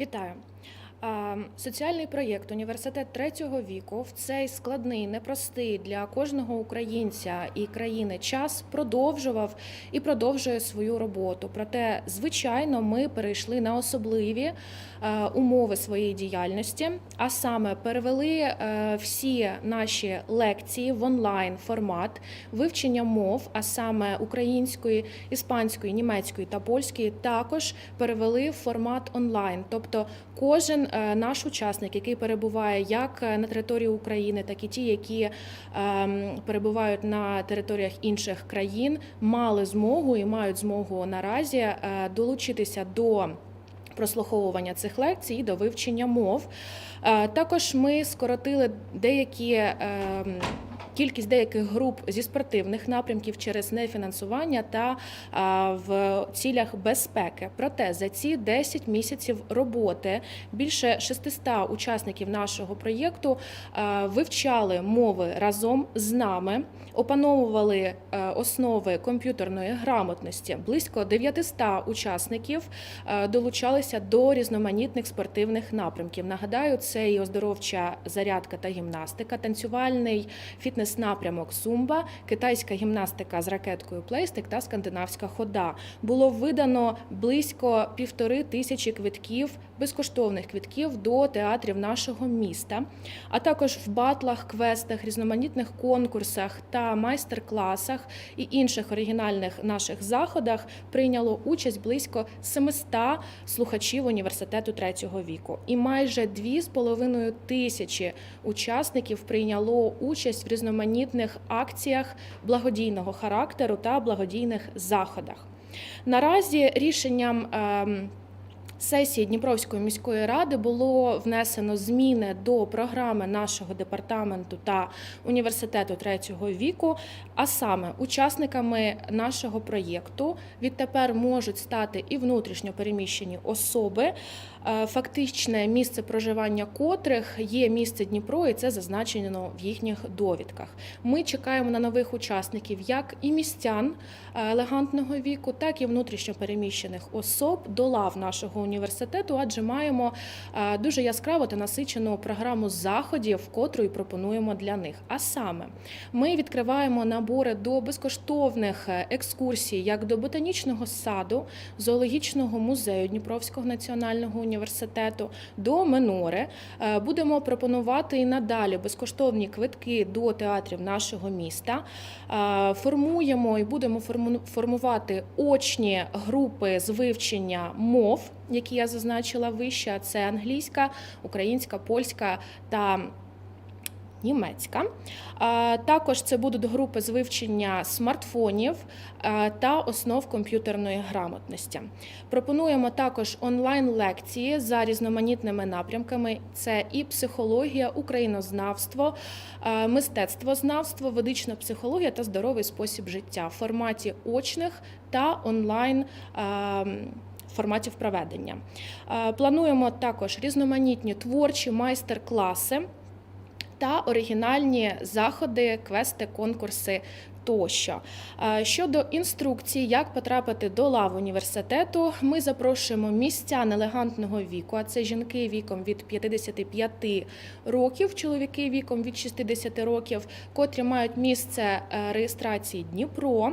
Вітаю. Соціальний проєкт Університет третього віку в цей складний, непростий для кожного українця і країни час продовжував і продовжує свою роботу. Проте, звичайно, ми перейшли на особливі е, умови своєї діяльності, а саме перевели е, всі наші лекції в онлайн формат вивчення мов, а саме української, іспанської, німецької та польської, також перевели в формат онлайн. Тобто кожен е, наш учасник, який перебуває як на території України, так і ті, які ем, перебувають на територіях інших країн, мали змогу і мають змогу наразі е, долучитися до. Прослуховування цих лекцій до вивчення мов. Е, Також ми скоротили деякі ем, кількість деяких груп зі спортивних напрямків через нефінансування та в цілях безпеки. Проте за ці 10 місяців роботи більше 600 учасників нашого проєкту вивчали мови разом з нами, опановували е, основи комп'ютерної грамотності. Близько 900 учасників е, долучалися до різноманітних спортивних напрямків. Нагадаю, це і оздоровча зарядка та гімнастика, танцювальний фітнес-напрямок Сумба, китайська гімнастика з ракеткою плейстик та скандинавська хода. Було видано близько півтори тисячі квитків, безкоштовних квитків до театрів нашого міста, а також в батлах, квестах, різноманітних конкурсах та майстер-класах і інших оригінальних наших заходах прийняло участь близько 700 слухачів університету третього віку. І майже 2,5 тисячі учасників прийняло участь в різноманітних акціях благодійного характеру та благодійних заходах. Наразі рішенням. Сесії Дніпровської міської ради було внесено зміни до програми нашого департаменту та університету третього віку. А саме учасниками нашого проєкту відтепер можуть стати і внутрішньо переміщені особи, е, фактичне місце проживання котрих є місце Дніпро, і це зазначено в їхніх довідках. Ми чекаємо на нових учасників, як і містян е, елегантного віку, так і внутрішньо переміщених особ до лав нашого університету, адже маємо е, дуже яскраву та насичену програму заходів, котру і пропонуємо для них. А саме ми відкриваємо набори до безкоштовних е, екскурсій, як до ботанічного саду, зоологічного музею Дніпровського національного університету, до Минори. Е, Будемо пропонувати і надалі безкоштовні квитки до театрів нашого міста. Формуємо і будемо форму- формувати очні групи з вивчення мов, які я зазначила вище. Це англійська, українська, польська та Німецька. Також це будуть групи з вивчення смартфонів та основ комп'ютерної грамотності. Пропонуємо також онлайн-лекції за різноманітними напрямками: це і психологія, українознавство, мистецтвознавство, ведична психологія та здоровий спосіб життя в форматі очних та онлайн. Форматів проведення Е, плануємо також різноманітні творчі майстер-класи та оригінальні заходи, квести, конкурси. Тощо Е, щодо інструкцій, як потрапити до лав університету, ми запрошуємо містян елегантного віку, а це жінки віком від 55 років, чоловіки віком від 60 років, котрі мають місце е, реєстрації Дніпро.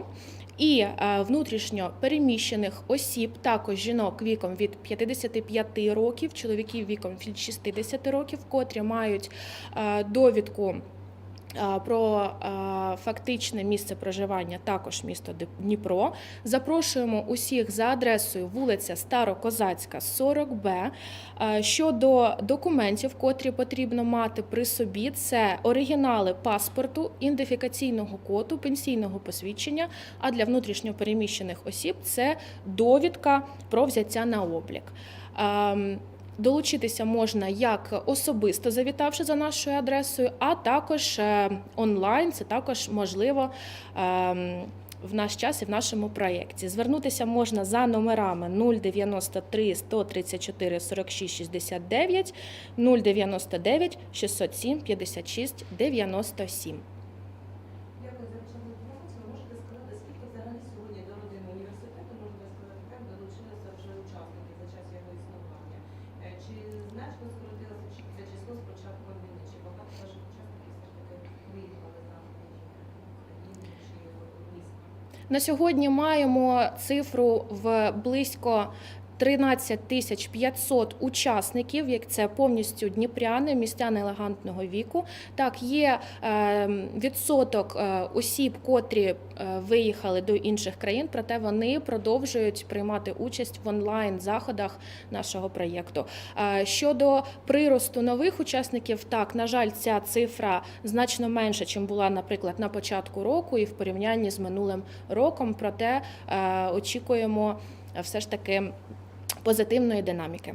І е, внутрішньо переміщених осіб, також жінок віком від 55 років, чоловіків віком від 60 років, котрі мають е, довідку. Про фактичне місце проживання, також місто Дніпро. Запрошуємо усіх за адресою вулиця Старокозацька, 40Б. Е, Щодо документів, котрі потрібно мати при собі, це оригінали паспорту, ідентифікаційного коду, пенсійного посвідчення. А для внутрішньопереміщених осіб це довідка про взяття на облік. Долучитися можна як особисто завітавши за нашою адресою, а також е, онлайн. Це також можливо ем, в наш час і в нашому проєкті. Звернутися можна за номерами 093 134 46 69, 099 607 56 97. На сьогодні маємо цифру в близько 13 тисяч 500 учасників, як це повністю дніпряни, містяни елегантного віку. Так, є е, відсоток е, осіб, котрі е, виїхали до інших країн, проте вони продовжують приймати участь в онлайн заходах нашого проєкту. Е, щодо приросту нових учасників, так на жаль, ця цифра значно менша, чим була, наприклад, на початку року, і в порівнянні з минулим роком. Проте очікуємо все ж таки позитивної динаміки.